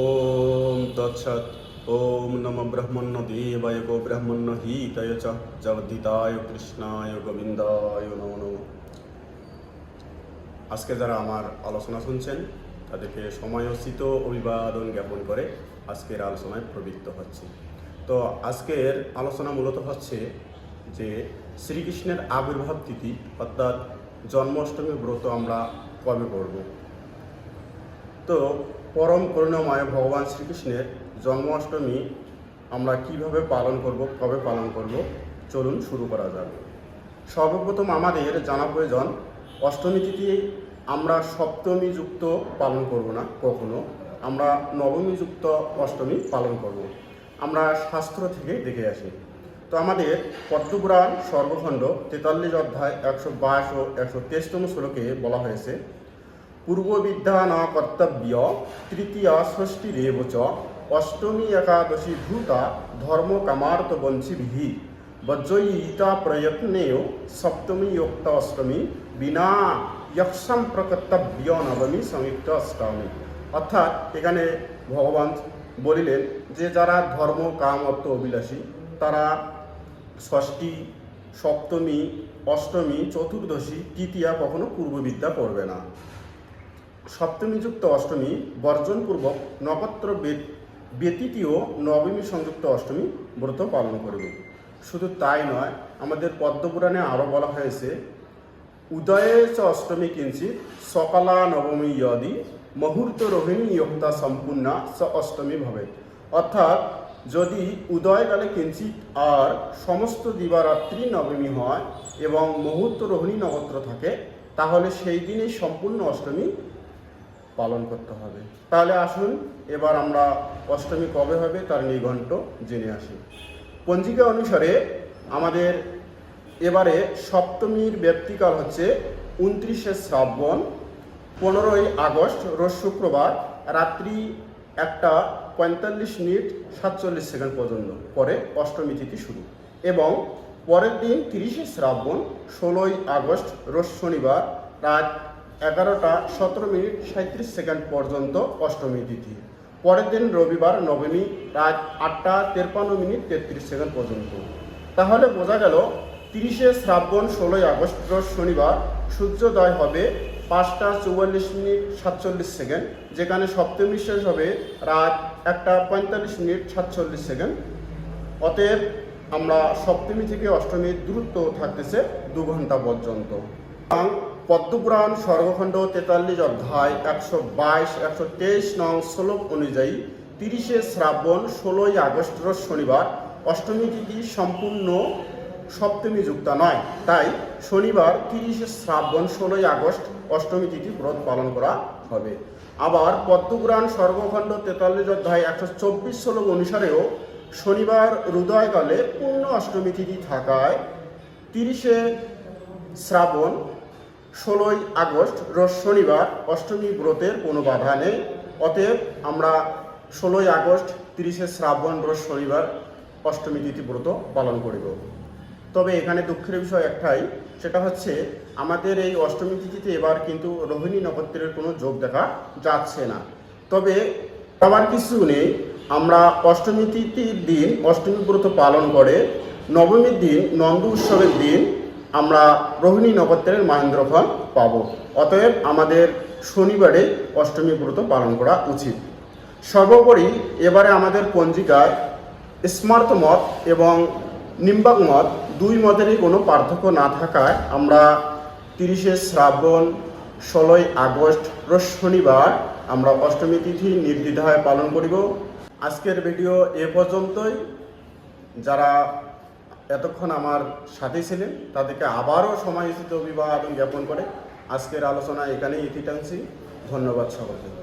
ওম তৎসৎ। ওম নম ব্রহ্মণ্য দেবায় গো ব্রহ্মণ্য হিতয় চ জগদ্দিতায় কৃষ্ণায় গোবিন্দায় নমো নমঃ। আজকে যারা আমার আলোচনা শুনছেন, তাদেরকে সময়োচিত অভিবাদন জ্ঞাপন করে আজকের আলোচনায় প্রবৃত্ত হচ্ছে। তো আজকের আলোচনা মূলত হচ্ছে যে শ্রীকৃষ্ণের আবির্ভাব তিথি, অর্থাৎ জন্মাষ্টমী ব্রত আমরা কবে করব? তো পরম করুণাময় ভগবান শ্রীকৃষ্ণের জন্মাষ্টমী আমরা কীভাবে পালন করব, কবে পালন করব, চলুন শুরু করা যাবে সর্বপ্রথম আমাদের জানা প্রয়োজন, অষ্টমী তিথি আমরা সপ্তমী যুক্ত পালন করব না, কখনো। আমরা নবমী যুক্ত অষ্টমী পালন করব। আমরা শাস্ত্র থেকে দেখে আসি। তো আমাদের পদ্মপুরাণ সর্বখণ্ড তেতাল্লিশ অধ্যায় একশো বাইশ ও একশো তেইশতম শ্লোকে বলা হয়েছে পূর্ববিদ্যা ন কর্তব্য তৃতীয়া ষষ্ঠীরেব চ অষ্টমী একাদশী ভূতা ধর্ম কামার্ত বঞ্চিভি বজ্রয়িতা প্রয়ত্নেও সপ্তমী যোক্ত অষ্টমী বিনা যক্ষম প্রকর্তব্য নবমী সংযুক্ত অষ্টমী অর্থাৎ এখানে ভগবান বলিলেন যে, যারা ধর্ম কাম অর্থ অভিলাষী, তারা ষষ্ঠী, সপ্তমী, অষ্টমী, চতুর্দশী, তৃতীয়া কখনো পূর্ববিদ্যা করবে না। সপ্তমীযুক্ত অষ্টমী, বর্জনপূর্বক নক্ষত্র ব্যতীতীয় নবমী সংযুক্ত অষ্টমী ব্রত পালন করবে। শুধু তাই নয়, আমাদের পদ্মপুরাণে আরও বলা হয়েছে, উদয়ে চ অষ্টমী কিঞ্চিত সকালা নবমী ইয়দি, মুহূর্ত রোহিণী ইয়ক্তা সম্পূর্ণা স অষ্টমী ভবে অর্থাৎ, যদি উদয়কালে কিঞ্চিত আর সমস্ত দিবারাত্রি নবমী হয় এবং মুহূর্ত রোহিণী নক্ষত্র থাকে, তাহলে সেই দিনেই সম্পূর্ণ অষ্টমী পালন করতে হবে। তাহলে আসুন, এবার আমরা অষ্টমী কবে হবে তার নিঘণ্ট জেনে আসি। পঞ্জিকা অনুসারে আমাদের এবারে সপ্তমীর ব্যক্তিকাল হচ্ছে উনত্রিশে শ্রাবণ, পনেরোই আগস্ট, রোজ শুক্রবার, রাত্রি একটা পঁয়তাল্লিশ মিনিট সাতচল্লিশ সেকেন্ড পর্যন্ত পরে অষ্টমী তিথি শুরু। এবং পরের দিন তিরিশে শ্রাবণ, ষোলোই আগস্ট, রোজ শনিবার, রাত এগারোটা সতেরো মিনিট সাঁত্রিশ সেকেন্ড পর্যন্ত অষ্টমী তিথি। পরের দিন রবিবার নবমী রাত আটটা তেপ্পান্ন মিনিট তেত্রিশ সেকেন্ড পর্যন্ত। তাহলে বোঝা গেল, তিরিশে শ্রাবণ ষোলোই আগস্ট শনিবার সূর্যোদয় হবে পাঁচটা চুয়াল্লিশ মিনিট সাতচল্লিশ সেকেন্ড, যেখানে সপ্তমী শেষ হবে রাত একটা পঁয়তাল্লিশ মিনিট সাতচল্লিশ সেকেন্ড। অতএব আমরা সপ্তমী থেকে অষ্টমীর দূরত্ব থাকতেছে দু ঘণ্টা পর্যন্ত। পদ্মপুরাণ সর্বখণ্ড তেতাল্লিশ অধ্যায় একশো বাইশ, একশো তেইশ নং শ্লোক অনুযায়ী তিরিশে শ্রাবণ ষোলোই আগস্ট শনিবার, অষ্টমী তিথি সম্পূর্ণ সপ্তমী যুক্ত নয়। তাই শনিবার তিরিশে শ্রাবণ ষোলোই আগস্ট অষ্টমী তিথি ব্রত পালন করা হবে। আবার পদ্মপুরাণ সর্বখণ্ড তেতাল্লিশ অধ্যায় একশো চব্বিশ শ্লোক অনুসারেও শনিবার হৃদয়কালে পূর্ণ অষ্টমী তিথি থাকায় তিরিশে শ্রাবণ ষোলোই আগস্ট রোজ শনিবার অষ্টমী ব্রতের কোনো বাধা নেই। অতএব আমরা ষোলোই আগস্ট তিরিশে শ্রাবণ রোজ শনিবার অষ্টমী তিথি ব্রত পালন করিব। তবে এখানে দুঃখের বিষয় একটাই, সেটা হচ্ছে আমাদের এই অষ্টমী তিথিতে এবার কিন্তু রোহিণী নক্ষত্রের কোনো যোগ দেখা যাচ্ছে না। তবে আবার কিছু নেই, আমরা অষ্টমী তিথির দিন অষ্টমী ব্রত পালন করে, নবমীর দিন নন্দ উৎসবের দিন আমরা রোহিণী নক্ষত্রের মাহেন্দ্রফল পাব। অতএব আমাদের শনিবারে অষ্টমী ব্রত পালন করা উচিত। সর্বোপরি এবারে আমাদের পঞ্জিকায় স্মার্ত মত এবং নিম্বাক মত, দুই মতেরই কোনো পার্থক্য না থাকায় আমরা তিরিশে শ্রাবণ, ষোলোই আগস্ট রোজ শনিবার আমরা অষ্টমী তিথি নির্দ্বিধায় পালন করিব। আজকের ভিডিও এ পর্যন্তই। যারা এতক্ষণ আমার সাথে ছিলেন, তাদেরকে আবারও সময় অভিবাদন জ্ঞাপন করে আজকের আলোচনা এখানেই ইতি টানছি। ধন্যবাদ সকলকে।